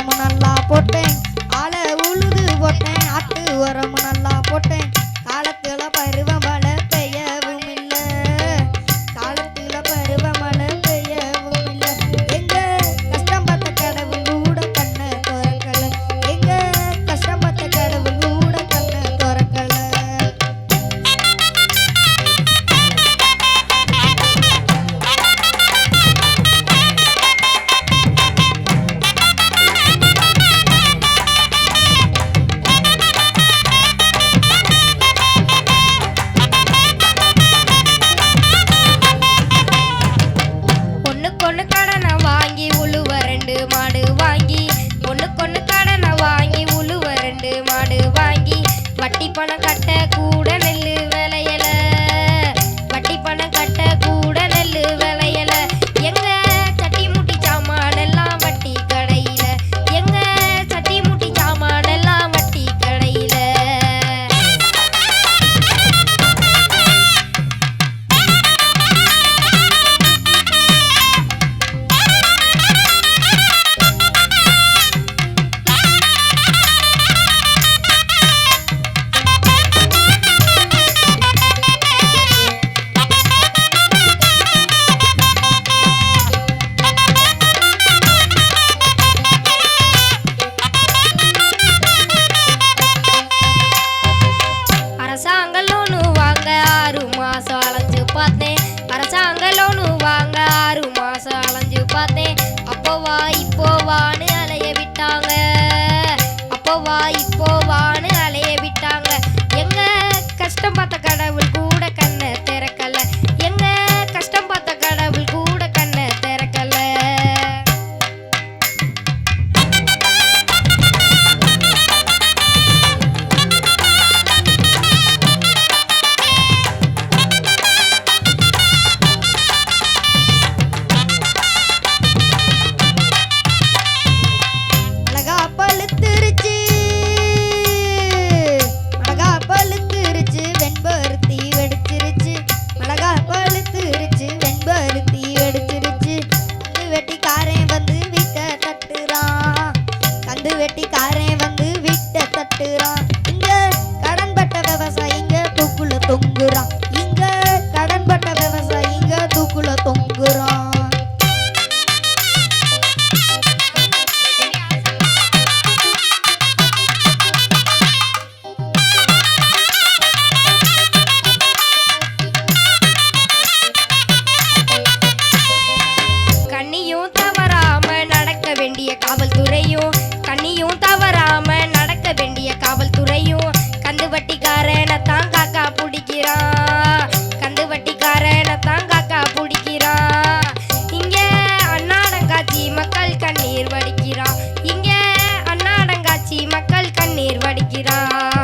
நம்ம நல்லா போட்டு வட்டி பணம் கட்ட பார்த்தேன். அரசாங்க லோனு வாங்க ஆறு மாசம் அலைஞ்சு பார்த்தேன். அப்போவா இப்போவான்னு அலைய விட்டாங்க. அப்போவா இப்போவான்னு அலைய விட்டாங்க. எங்க கஷ்டம் பார்த்த गिरा